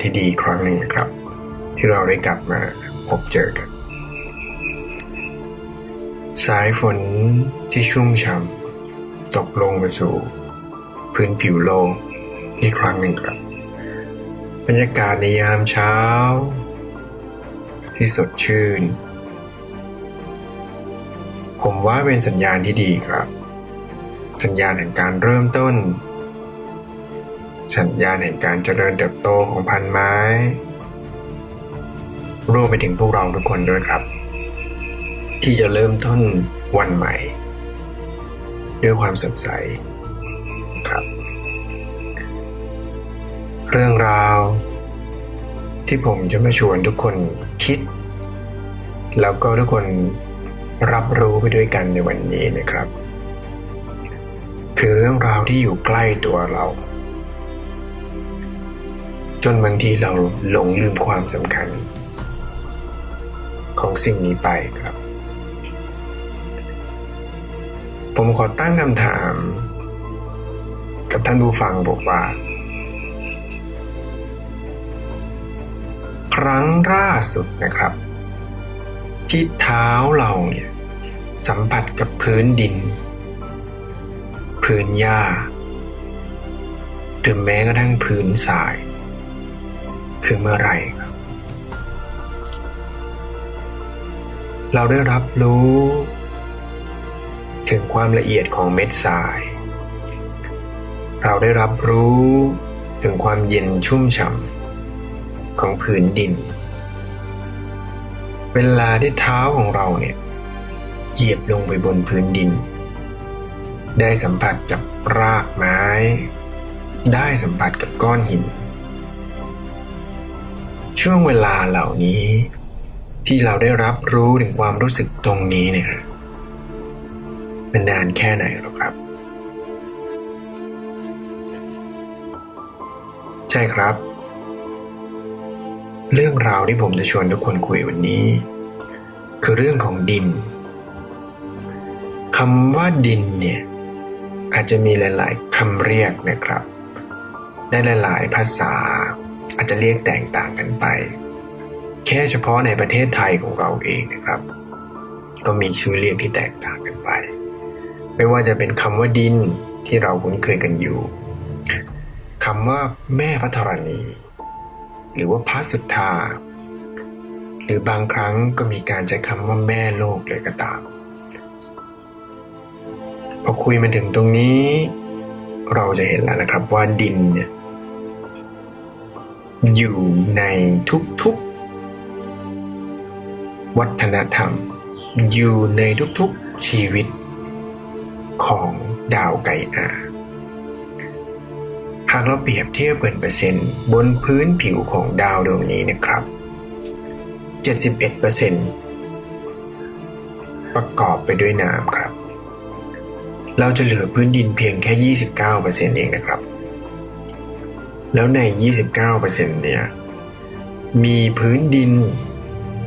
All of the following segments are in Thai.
ที่ดีครั้งหนึ่งนะครับ ที่เราได้กลับมาพบเจอกัน สายฝนที่ชุ่มฉ่ำตกลงมาสู่ พื้นผิวโลกอีกครั้งหนึ่งครับ บรรยากาศในยามเช้า ที่สดชื่น ผมว่าเป็นสัญญาณที่ดีครับ สัญญาณแห่งการเริ่มต้น สัญญาณแห่งการเจริญเติบโตของพันไม้ รวมไปถึงพวกเราทุกคนด้วยครับ ที่จะเริ่มต้นวันใหม่ ด้วยความสดใสครับ เรื่องราว ที่ผมจะมาชวนทุกคนคิด แล้วก็ทุกคนรับรู้ไปด้วยกันในวันนี้นะครับ คือเรื่องราวที่อยู่ใกล้ตัวเรา จนบางทีเราหลงลืมความสำคัญ ของสิ่งนี้ไปครับ ผมขอตั้งคำถาม กับท่านผู้ฟังบอกว่า ครั้งล่าสุดนะครับ ที่เท้าเราเนี่ยสัมผัสกับพื้นดิน พื้นหญ้าหรือแม้กระทั่งพื้นทราย คือเมื่อไหร่ครับ เราได้รับรู้ ถึงความละเอียดของเม็ดทราย เราได้รับรู้ถึงความเย็นชุ่มฉ่ำของผืนดิน เวลาที่เท้าของเราเนี่ยเหยียบลงไปบนพื้นดิน ได้สัมผัสกับรากไม้ ได้สัมผัสกับก้อนหิน ช่วงเวลาเหล่านี้ ที่เราได้รับรู้ถึงความรู้สึกตรงนี้เนี่ยมันนานแค่ไหนหรอครับ ใช่ครับ เรื่องราวที่ผมจะชวนทุกคนคุยวันนี้ คือเรื่องของดินคำว่าดินเนี่ยอาจจะมีหลาย ๆคำเรียกนะครับ ในหลาย ๆ ภาษา อาจจะเรียกแตกต่างกันไป แค่เฉพาะในประเทศไทยของเราเองนะครับ ก็มีชื่อเรียกที่แตกต่างกันไป ไม่ว่าจะเป็นคำว่าดินที่เราคุ้นเคยกันอยู่คำว่าแม่พระธรณี หรือว่าพระสุทธา หรือบางครั้งก็มีการใช้คำว่าแม่โลกเลยก็ตาม พอคุยมาถึงตรงนี้ เราจะเห็นแล้วนะครับว่าดินเนี่ย อยู่ในทุกๆ วัฒนธรรม อยู่ในทุกๆชีวิตของดาวไก่อาหากเราเปรียบเทียบเป็นเปอร์เซ็นต์บนพื้นผิวของดาวดวงนี้นะครับ 71%ประกอบไปด้วยน้ำครับ เราจะเหลือพื้นดินเพียงแค่ 29%เองนะครับ แล้วใน 29%เนี่ย มีพื้นดิน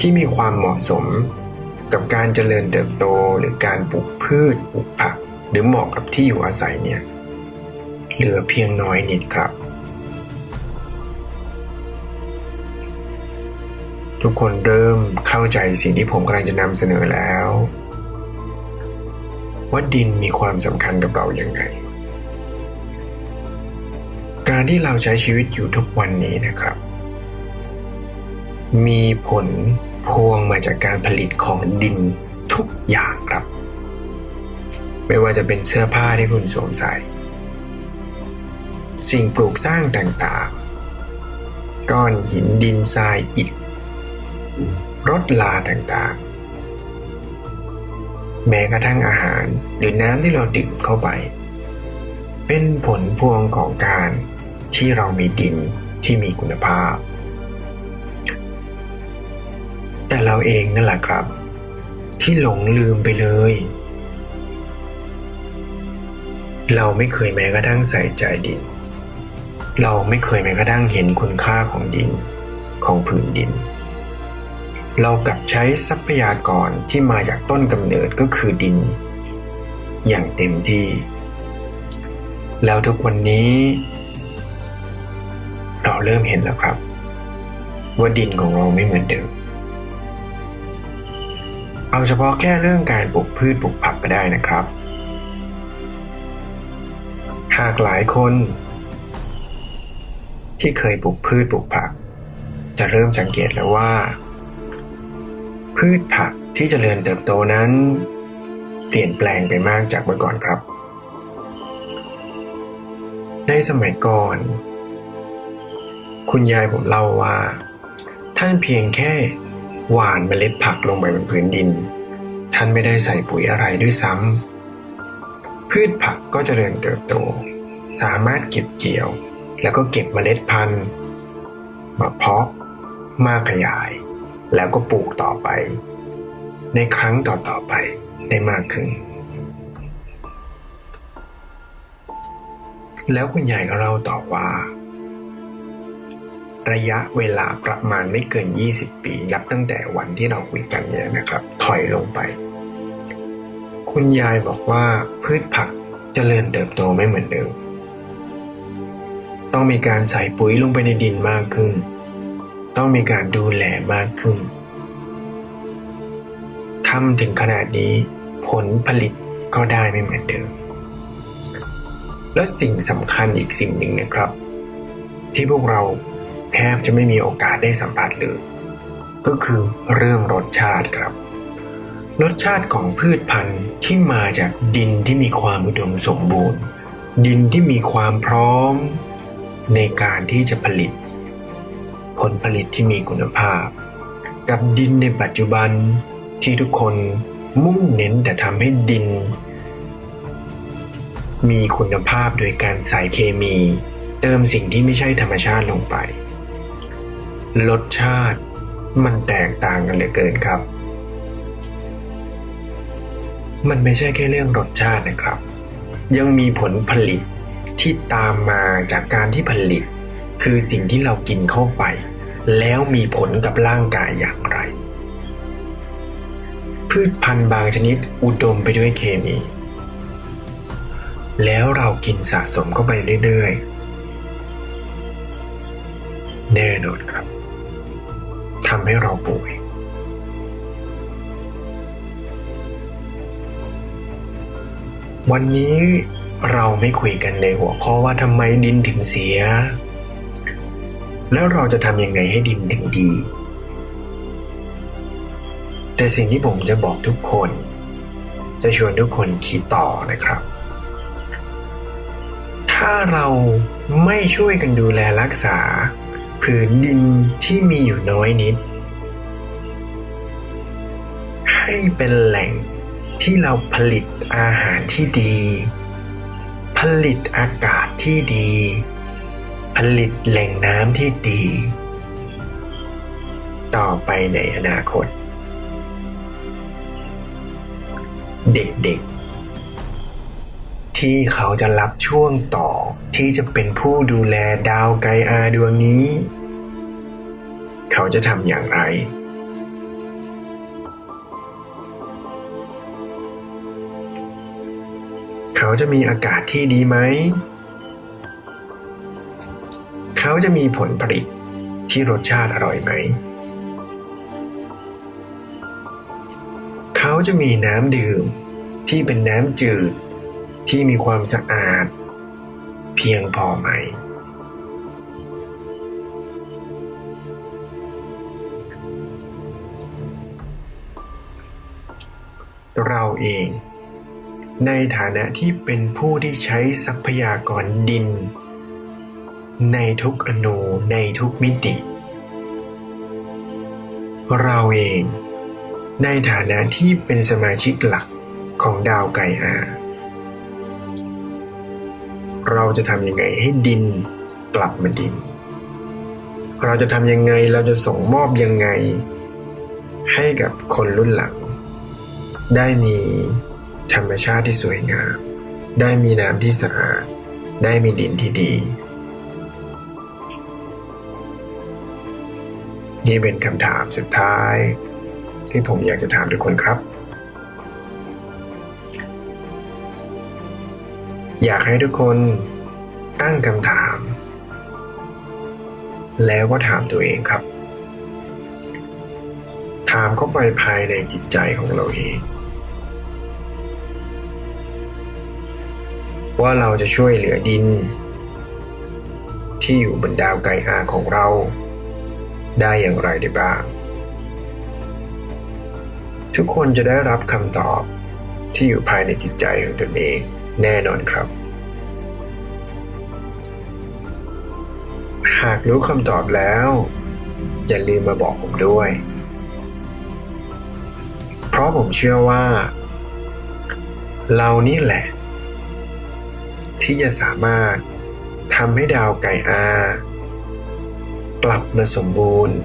ที่มีความเหมาะสมกับการเจริญเติบโตหรือการปลูกพืชปลูกผัก หรือเหมาะกับที่อยู่อาศัยเนี่ย เหลือเพียงน้อยนิดครับ ทุกคนเริ่มเข้าใจสิ่งที่ผมกำลังจะนำเสนอแล้ว ว่าดินมีความสำคัญกับเราอย่างไง การที่เราใช้ชีวิตอยู่ทุกวันนี้นะครับ มีผลพวงมาจากการผลิตของดินทุกอย่างครับ ไม่ว่าจะเป็นเสื้อผ้าที่คุณสวมใส่ สิ่งปลูกสร้างต่างๆ ก้อนหินดินทรายอิฐรถลาต่างๆ แม้กระทั่งอาหารหรือน้ำที่เราดื่มเข้าไป เป็นผลพวงของการ ที่เรามีดินที่มีคุณภาพ แต่เราเองนั่นแหละครับ ที่หลงลืมไปเลย เราไม่เคยแม้กระทั่งใส่ใจดิน เราไม่เคยแม้กระทั่งเห็นคุณค่าของดินของผืนดิน เรากลับใช้ทรัพยากรที่มาจากต้นกำเนิดก็คือดิน อย่างเต็มที่ แล้วทุกวันนี้ เริ่มเห็นแล้วครับว่าดินของเราไม่เหมือนเดิม เอาเฉพาะแค่เรื่องการปลูกพืชปลูกผักก็ได้นะครับ หากหลายคน ที่เคยปลูกพืชปลูกผัก จะเริ่มสังเกตแล้วว่า พืชผักที่จเจริญเติบโตนั้น เปลี่ยนแปลงไปมากจากเมื่อก่อนครับ ในสมัยก่อน คุณยายผมเล่าว่า ท่านเพียงแค่หว่านเมล็ดผักลงไปบนพื้นดิน ท่านไม่ได้ใส่ปุ๋ยอะไรด้วยซ้ำพืชผักก็เจริญเติบโต สามารถเก็บเกี่ยว แล้วก็เก็บเมล็ดพันธุ์มาเพาะมาขยาย แล้วก็ปลูกต่อไป ในครั้งต่อๆไปได้มากขึ้น แล้วคุณยายก็เล่าต่อว่า ระยะเวลาประมาณไม่เกิน 20 ปี นับตั้งแต่วันที่เราคุยกันเนี่ยนะครับ ถอยลงไป คุณยายบอกว่าพืชผักจเจริญเติบโตไม่เหมือนเดิม ต้องมีการใส่ปุ๋ยลงไปในดินมากขึ้น ต้องมีการดูแลมากขึ้นทำถึงขนาดนี้ผลผลิตก็ได้ไม่เหมือนเดิม และสิ่งสำคัญอีกสิ่งหนึ่งนะครับ ที่พวกเรา แทบจะไม่มีโอกาสได้สัมผัสเลย ก็คือเรื่องรสชาติครับ รสชาติของพืชพันธุ์ที่มาจากดินที่มีความอุดมสมบูรณ์ ดินที่มีความพร้อม ในการที่จะผลิต ผลผลิตที่มีคุณภาพ กับดินในปัจจุบันที่ทุกคนมุ่งเน้นแต่ทำให้ดิน มีคุณภาพโดยการใส่เคมี เติมสิ่งที่ไม่ใช่ธรรมชาติลงไป รสชาติมันแตกต่างกันเหลือเกินครับ มันไม่ใช่แค่เรื่องรสชาตินะครับ ยังมีผลผลิตที่ตามมาจากการที่ผลิต คือสิ่งที่เรากินเข้าไป แล้วมีผลกับร่างกายอย่างไร พืชพันธุ์บางชนิดอุดมไปด้วยเคมี แล้วเรากินสะสมเข้าไปเรื่อยๆ แน่นอนครับ ทำให้เราป่วย วันนี้เราไม่คุยกันในหัวข้อว่าทำไมดินถึงเสีย แล้วเราจะทำยังไงให้ดินถึงดี แต่สิ่งที่ผมจะบอกทุกคน จะชวนทุกคนคิดต่อนะครับ ถ้าเราไม่ช่วยกันดูแลรักษา ผืนดินที่มีอยู่น้อยนิด ให้เป็นแหล่งที่เราผลิตอาหารที่ดี ผลิตอากาศที่ดี ผลิตแหล่งน้ำที่ดี ต่อไปในอนาคต เด็กๆ ที่เขาจะรับช่วงต่อ ที่จะเป็นผู้ดูแลดาวไกอาดวงนี้ เขาจะทำอย่างไร เขาจะมีอากาศที่ดีไหม เขาจะมีผลผลิตที่รสชาติอร่อยไหม เขาจะมีน้ำดื่มที่เป็นน้ำจืด ที่มีความสะอาด เพียงพอไหม เราเอง ในฐานะที่เป็นผู้ที่ใช้ทรัพยากรดิน ในทุกอนูในทุกมิติ เราเอง ในฐานะที่เป็นสมาชิกหลักของดาวไกอา เราจะทำยังไงให้ดินกลับมาดิน เราจะทำยังไงเราจะส่งมอบยังไง ให้กับคนรุ่นหลัง ได้มีธรรมชาติที่สวยงาม ได้มีน้ำที่สะอาด ได้มีดินที่ดี นี่เป็นคำถามสุดท้าย ที่ผมอยากจะถามทุกคนครับ อยากให้ทุกคนตั้งคำถาม แล้วก็ถามตัวเองครับ ถามเข้าไปภายในจิตใจของเราเอง ว่าเราจะช่วยเหลือดิน ที่อยู่บนดาวไกอาของเรา ได้อย่างไรได้บ้าง ทุกคนจะได้รับคำตอบที่อยู่ภายในจิตใจของตนเอง แน่นอนครับ หากรู้คำตอบแล้ว อย่าลืมมาบอกผมด้วย เพราะผมเชื่อว่า เรานี่แหละ ที่จะสามารถทำให้ดาวไก่อา กลับมาสมบูรณ์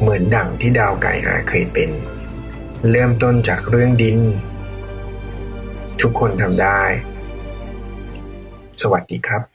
เหมือนดั่งที่ดาวไก่อาเคยเป็น เริ่มต้นจากเรื่องดิน ทุกคนทำได้ สวัสดีครับ